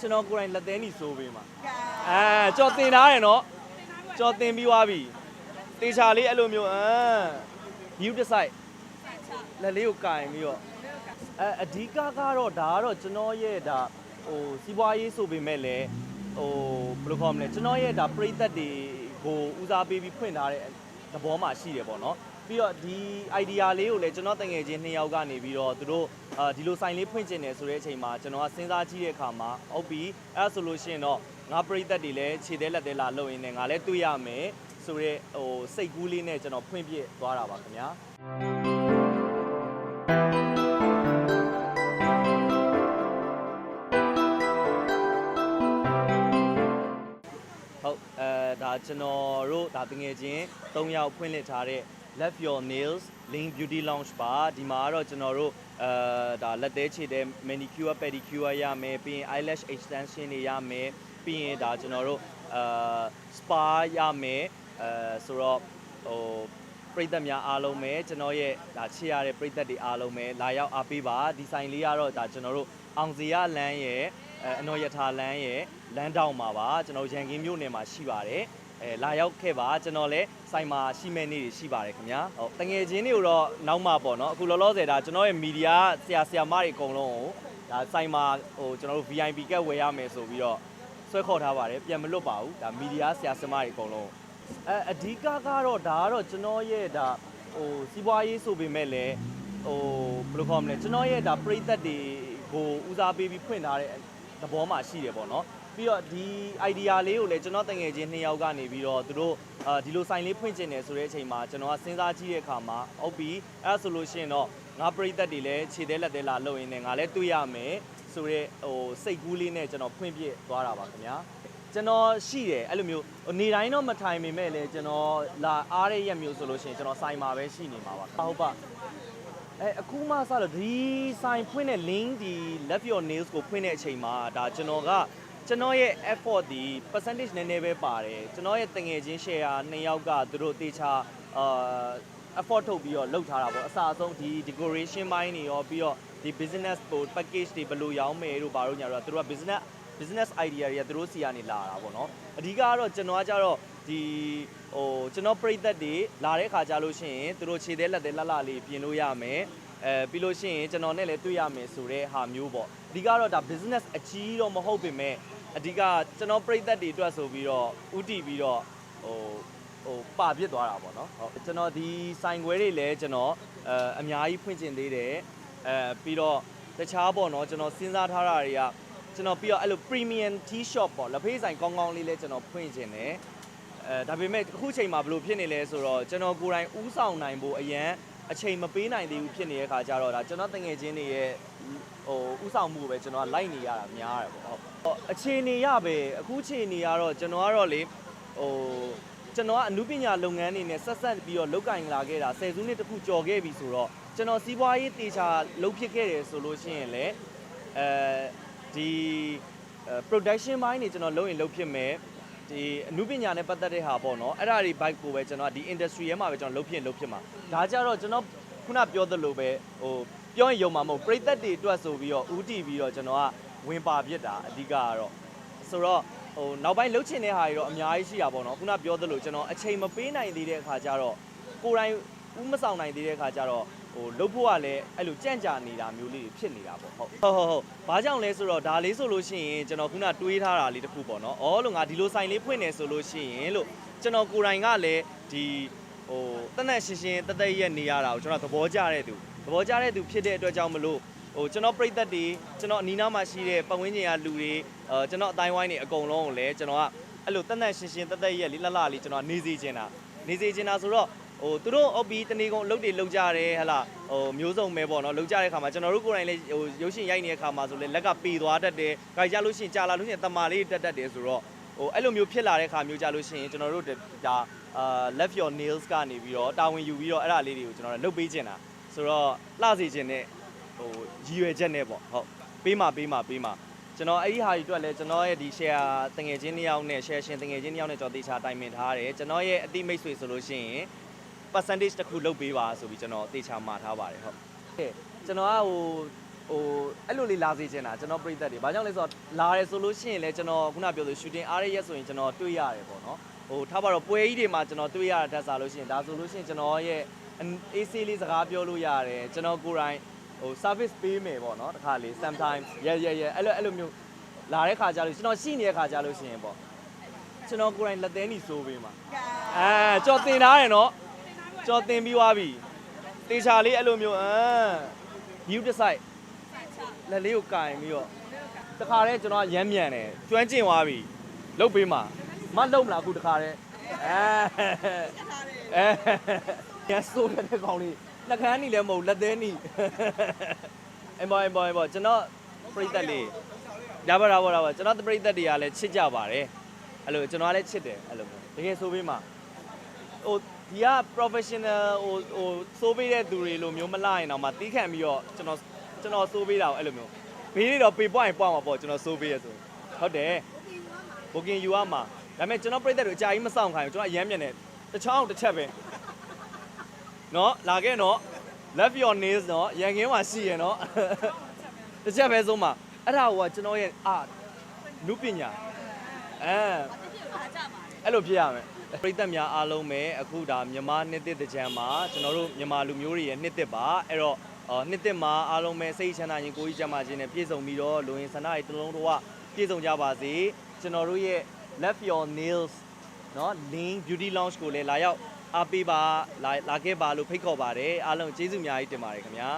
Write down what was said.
ကျွန်တော်ကိုယ်တိုင်လက်သေးနီဆိုပေးမှာအဲကြော်တင်ထားတယ်နော်ကြော်တင်ပြီးသွားပြီတေချာလေးအဲ့လိုမျိုးအမ် view decide လက်လေးကိုကင်ပြီးတော့အဲအဓိကကတော့ဒါကတော့ကျွန်တော်ရဲ့ဒါဟိုစီးပွားရေးဆိုပေမဲ့လည်းဟိုဘယ်လိုခေါ်မလဲကျွန်တော်ရဲ့ဒါပရိသတ်တွေကိုဦးစားပေးပြီးဖွင့်ထားတဲ့သဘောမှရှိတယ်ပေါ့နော် ပြီးတော့ဒီ idea လေးကိုလည်းကျွန်တော်တငယ်ချင်းနှစ်ယောက်ကနေပြီးတော့သူတို့အာဒီလိုဆိုင်လေးဖွင့်ကျင်တယ်ဆိုတဲ့အချိန်မှာကျွန်တော်ကစဉ်းစားကြည့်တဲ့အခါမှာဟုတ်ပြီအဲ့ဒါဆိုလို့ရှိရင်တော့ငါပရိသတ်တွေလည်းခြေသေးလက်သေးလာလုပ်ရင်းနဲ့ငါလည်းတွေ့ရမယ်ဆိုတော့ဟိုစိတ်ကူးလေးနဲ့ကျွန်တော်ဖွင့်ပြသွားတာပါခင်ဗျာဟုတ်အဲဒါကျွန်တော်တို့ဒါတငယ်ချင်း၃ယောက်ဖွင့်လှစ်ထားတဲ့ Left Your Nails Link Beauty Lounge ပါဒီမှာကတော့ကျွန်တော်တို့အဲဒါလက်သေးခြေတဲ့ manicure pedicure ရမယ်ပြီးရင် eyelash extension တွေရမယ်ပြီးရင်ဒါကျွန်တော်တို့အဲ spa ရမယ်အဲဆိုတော့ဟိုပရိသတ်များအားလုံးပဲကျွန်တော်ရဲ့ဒါချစ်ရတဲ့ပရိသတ်တွေအားလုံးပဲလာရောက်အားပေးပါဒီဆိုင်လေးကတော့ဒါကျွန်တော်တို့အောင်စရာလမ်းရဲ့အဲအနော်ယထာလမ်းရဲ့လမ်းတောင်မှာပါကျွန်တော်ရန်ကင်းမြို့နယ်မှာရှိပါတယ် အဲလာရောက်ခဲ့ပါကျွန်တော်လည်းဆိုင်မှာရှိမဲ့နေ့တွေရှိပါတယ်ခင်ဗျာဟုတ်တငယ်ချင်းတွေကိုတော့နောက်မှပေါ့နော်အခုလောလောဆယ်ဒါကျွန်တော်ရဲ့မီဒီယာဆရာဆရာမတွေအကုန်လုံးကိုဒါဆိုင်မှာဟိုကျွန်တော်တို့ VIP ကတ်ဝယ်ရမယ်ဆိုပြီးတော့ဆွဲခေါ်ထားပါတယ်ပြန်မလွတ်ပါဘူးဒါမီဒီယာဆရာဆရာမတွေအကုန်လုံးအဲအဓိကကတော့ဒါကတော့ကျွန်တော်ရဲ့ဒါဟိုစီးပွားရေးဆိုပေမဲ့လည်းဟိုဘယ်လိုခေါ်မလဲကျွန်တော်ရဲ့ဒါပရိသတ်တွေကိုဦးစားပေးပြီးဖွင့်ထားတဲ့သဘောမှရှိတယ်ပေါ့နော် ပြီးတော့ဒီ idea လေးကိုလည်းကျွန်တော်တငယ်ချင်းနှစ်ယောက်ကနေပြီးတော့သူတို့အာဒီလိုဆိုင်လေးဖွင့်ကျင်တယ်ဆိုတဲ့အချိန်မှာကျွန်တော်ကစဉ်းစားကြည့်တဲ့အခါမှာဟုတ်ပြီအဲ့ဒါဆိုလို့ရှိရင်တော့ငါပရိသတ်တွေလည်းခြေသေးလက်သေးလာလုပ်ရင်းနဲ့ငါလည်းတွေ့ရမယ်ဆိုတော့ဟိုစိတ်ကူးလေးနဲ့ကျွန်တော်ဖွင့်ပြသွားတာပါခင်ဗျာကျွန်တော်ရှိတယ်အဲ့လိုမျိုးဟိုနေတိုင်းတော့မထိုင်ပေမဲ့လည်းကျွန်တော်လာအားရရက်မျိုးဆိုလို့ရှိရင်ကျွန်တော်ဆိုင်မှာပဲရှိနေမှာပါဟုတ်ပါအဲအခုမှစလို့ဒီဆိုင်ဖွင့်တဲ့ link ဒီ left your nails ကိုဖွင့်တဲ့အချိန်မှာဒါကျွန်တော်က ကျွန်တော်ရဲ့ effort ဒီ percentage နည်းနည်းပဲပါတယ်ကျွန်တော်ရဲ့တငယ်ချင်း share နှစ်ယောက်ကသူတို့တေချာအာ effort ထုတ်ပြီးတော့လုပ်ထားတာပေါ့အစားအဆုံးဒီ decoration ပိုင်းတွေရောပြီးတော့ဒီ business ပို့ package တွေဘယ်လိုရောင်းမယ်တို့ဘာလို့ညာတော့သူတို့က business business idea တွေကသူတို့စီကနေလာတာပေါ့နော်အဓိကကတော့ကျွန်တော်ကကြတော့ဒီဟိုကျွန်တော်ပြိသက်တွေလာတဲ့ခါကြလို့ရှိရင်သူတို့ခြေသေးလက်သေးလှလှလေးပြင်လို့ရမယ်အဲပြီးလို့ရှိရင်ကျွန်တော်နဲ့လည်းတွေ့ရမယ်ဆိုတဲ့ဟာမျိုးပေါ့ အဓိကတော့ဒါ business အကြီးတော့မဟုတ်ပေမဲ့အဓိကကျွန်တော်ပြိသက်တွေအတွက်ဆိုပြီးတော့ဥတီပြီးတော့ဟိုဟိုပါပြစ်သွားတာပေါ့နော်ဟုတ်ကျွန်တော်ဒီဆိုင်ခွဲတွေလည်းကျွန်တော်အဲအများကြီးဖွင့်ကျင်သေးတယ်အဲပြီးတော့တခြားပေါ့နော်ကျွန်တော်စဉ်းစားထားတာတွေကကျွန်တော်ပြီးတော့အဲ့လို premium tea shop ပေါ့လက်ဖေးဆိုင်ကောင်းကောင်းလေးလည်းကျွန်တော်ဖွင့်ကျင်တယ်အဲဒါပေမဲ့အခုချိန်မှာဘယ်လိုဖြစ်နေလဲဆိုတော့ကျွန်တော်ကိုယ်တိုင်ဥဆောင်နိုင်ဖို့အရန် အချိန်မပေးနိုင်သေးဘူးဖြစ်နေတဲ့ခါကျတော့ဒါကျွန်တော်တငယ်ချင်းတွေရဲ့ဟိုဥဆောင်မှုကိုပဲကျွန်တော်ကလိုက်နေရတာများတယ်ပေါ့ဟုတ်ဟောအခြေအနေရပဲအခုအခြေအနေကတော့ကျွန်တော်ကတော့လေဟိုကျွန်တော်ကအမှုပညာလုပ်ငန်းတွေနဲ့ဆက်ဆက်ပြီးတော့လုပ်ကင်လာခဲ့တာဆယ်စုနှစ်တခုကျော်ခဲ့ပြီဆိုတော့ကျွန်တော်စီးပွားရေးတေချာလုပ်ဖြစ်ခဲ့တယ်ဆိုလို့ရှိရင်လည်းအဲဒီအဲ production ဘိုင်းနေကျွန်တော်လုပ်ရင်လုပ်ဖြစ်မယ် ဒီအမှုပညာနဲ့ပတ်သက်တဲ့ဟာပေါ့နော်အဲ့ဒါတွေ bike ကိုပဲကျွန်တော်ကဒီ industry ထဲမှာပဲကျွန်တော်လုပ်ဖြစ်ရင်လုပ်ဖြစ်မှာဒါကြတော့ကျွန်တော်ခုနပြောသလိုပဲဟိုပြောရင်ယုံမှာမဟုတ်ပြိသက်တွေအတွက်ဆိုပြီးတော့ဥတီပြီးတော့ကျွန်တော်ကဝင်ပါပြစ်တာအဓိကကတော့ဆိုတော့ဟိုနောက်ပိုင်းလှုပ်ချင်တဲ့ဟာတွေတော့အများကြီးရှိတာပေါ့နော်ခုနပြောသလိုကျွန်တော်အချိန်မပေးနိုင်သေးတဲ့အခါကျတော့ကိုယ်တိုင်ဥမဆောင်နိုင်သေးတဲ့အခါကျတော့ ဟိုလှုပ်ဖို့ကလည်းအဲ့လိုကြန့်ကြာနေတာမျိုးလေးတွေဖြစ်နေတာပေါ့ဟုတ်ဟုတ်ဟုတ်ဟုတ်ဘာကြောင့်လဲဆိုတော့ဒါလေးဆိုလို့ရှိရင်ကျွန်တော်ခုနတွေးထားတာလေးတစ်ခုပေါ့နော်ဩလို့ငါဒီလိုဆိုင်လေးဖွင့်နေဆိုလို့ရှိရင်လို့ကျွန်တော်ကိုယ်တိုင်ကလည်းဒီဟိုတနက်ရှင်းရှင်းတသက်ရက်နေရတာကိုကျွန်တော်သဘောကျတဲ့သူသဘောကျတဲ့သူဖြစ်တဲ့အတွက်ကြောင့်မလို့ဟိုကျွန်တော်ပြိသက်တွေကျွန်တော်အနီးနားမှာရှိတဲ့ပတ်ဝန်းကျင်ကလူတွေအဲကျွန်တော်အတိုင်းဝိုင်းတွေအကုန်လုံးကိုလည်းကျွန်တော်ကအဲ့လိုတနက်ရှင်းရှင်းတသက်ရက်လေးလှလှလေးကျွန်တော်နေစေချင်တာနေစေချင်တာဆိုတော့ ဟိုသူတို့အုပ်ပြီးတနေကုန်အလုပ်တွေလုပ်ကြတယ်ဟလာဟိုမျိုးစုံပဲပေါ့နော်လုပ်ကြတဲ့ခါမှာကျွန်တော်တို့ကိုယ်တိုင်လည်းဟိုရုပ်ရှင်ရိုက်နေတဲ့ခါမှာဆိုလည်းလက်ကပေသွားတတ်တယ်။ကြိုက်ကြလို့ရှိရင်ကြာလာလို့ရှိရင်တမာလေးတက်တတ်တယ်ဆိုတော့ဟိုအဲ့လိုမျိုးဖြစ်လာတဲ့ခါမျိုးကြလို့ရှိရင်ကျွန်တော်တို့ဒါအာ left your nails ကနေပြီးတော့တာဝန်ယူပြီးတော့အဲ့ဒါလေးတွေကိုကျွန်တော်တို့လုပ်ပေးချင်တာဆိုတော့လှစေချင်တဲ့ဟိုရည်ရွယ်ချက်နဲ့ပေါ့ဟုတ်ပေးမှပေးမှပေးမှကျွန်တော်အဲ့ဒီဟာတွေအတွက်လည်းကျွန်တော်ရဲ့ဒီ share တငယ်ချင်းတစ်ယောက်နဲ့ share ရှင်တငယ်ချင်းတစ်ယောက်နဲ့ကျွန်တော်တေချာတိုင်ပင်ထားတယ်ကျွန်တော်ရဲ့အတိမိတ်ဆွေဆိုလို့ရှိရင် percentage တစ်ခုလုပ်ပေးပါဆိုပြီးကျွန်တော်တေချာမှာထားပါတယ်ဟုတ်ကဲ့ကျွန်တော်ကဟိုဟဟိုအဲ့လိုလေးလာစေချင်တာကျွန်တော်ပြိသက်တွေဘာကြောင့်လဲဆိုတော့လာရဲဆိုလို့ရှိရင်လည်းကျွန်တော်ခုနပြောလို့ shooting အားရရက်ဆိုရင်ကျွန်တော်တွေ့ရတယ်ပေါ့နော်ဟိုထားပါတော့ပွဲကြီးတွေမှာကျွန်တော်တွေ့ရတာတက်စားလို့ရှိရင်ဒါဆိုလို့ရှိရင်ကျွန်တော်ရဲ့ AC လေးစကားပြောလို့ရတယ်ကျွန်တော်ကိုယ်တိုင်ဟို service ပေးမယ်ပေါ့နော်တခါလေ sometimes yeah yeah yeah အဲ့လိုအဲ့လိုမျိုးလာတဲ့ခါကြလို့ကျွန်တော်ရှိနေတဲ့ခါကြလို့ရှိရင်ပေါ့ကျွန်တော်ကိုယ်တိုင်လက်သေးနေစိုးပေးမှာအဲကြော်တင်ထားတယ်နော် ကြော်တင်ပြီးသွားပြီတေချာလေးအဲ့လိုမျိုးအမ် view decide လက်လေးကိုကင်ပြီးတော့တခါတည်းကျွန်တော်ကရမ်းမြန်တယ်ကျွမ်းကျင်သွားပြီလုတ်ပေးမှာမလုတ်မလားအခုတခါတည်းအဲအဲရဆိုးတဲ့ကောင်လေးနှကန်းနီလည်းမဟုတ်လက်သေးနီအမောအမောအမောကျွန်တော်ပြိသက်လေးဒါပါဒါပါဒါပါကျွန်တော်ပြိသက်တွေကလည်းချစ်ကြပါတယ်အဲ့လိုကျွန်တော်ကလည်းချစ်တယ်အဲ့လိုမျိုးတကယ်ဆိုပေးမှာဟို ဒီက professional ဟိုဟိုစိုးပေးတဲ့သူတွေလိုမျိုးမလာရင်တော့မှတီးခံပြီးတော့ကျွန်တော်ကျွန်တော်စိုးပေးတာကိုအဲ့လိုမျိုးဘေးလေးတော့ပေပွားရင်ပွားမှာပေါ့ကျွန်တော်စိုးပေးရဆိုဟုတ်တယ် booking ယူရမှာဒါပေမဲ့ကျွန်တော်ပြိသက်တွေအကြာကြီးမဆောင်ခိုင်းဘူးကျွန်တော်အရမ်းမြန်တယ်တစ်ချောင်းတစ်ချက်ပဲနော်လာခဲ့နော် left your nails နော်ရန်ကင်းမှာရှိရနော်တစ်ချက်ပဲဆုံးမှာအဲ့ဒါကကျွန်တော်ရဲ့ art လူပညာအဲအဲ့လိုဖြစ်ရမယ် ပရိသတ်များအားလုံးပဲအခုဒါမြန်မာနှစ်သစ်တစ်ကြံမှာကျွန်တော်တို့မြန်မာလူမျိုးတွေရဲ့နှစ်သစ်ပါအဲ့တော့အော်နှစ်သစ်မှာအားလုံးပဲစိတ်ချမ်းသာရင်ကိုယ်ကြီးကျန်းမာခြင်းနဲ့ပြည့်စုံပြီးတော့လူရင်ဆန္ဒတွေတစ်လုံးတော့ပြည့်စုံကြပါစေကျွန်တော်တို့ရဲ့ left your nails နော် Link Beauty Lounge ကိုလည်းလာရောက်အားပေးပါလာလာခဲ့ပါလို့ဖိတ်ခေါ်ပါတယ်အားလုံးကျေးဇူးအများကြီးတင်ပါတယ်ခင်ဗျာ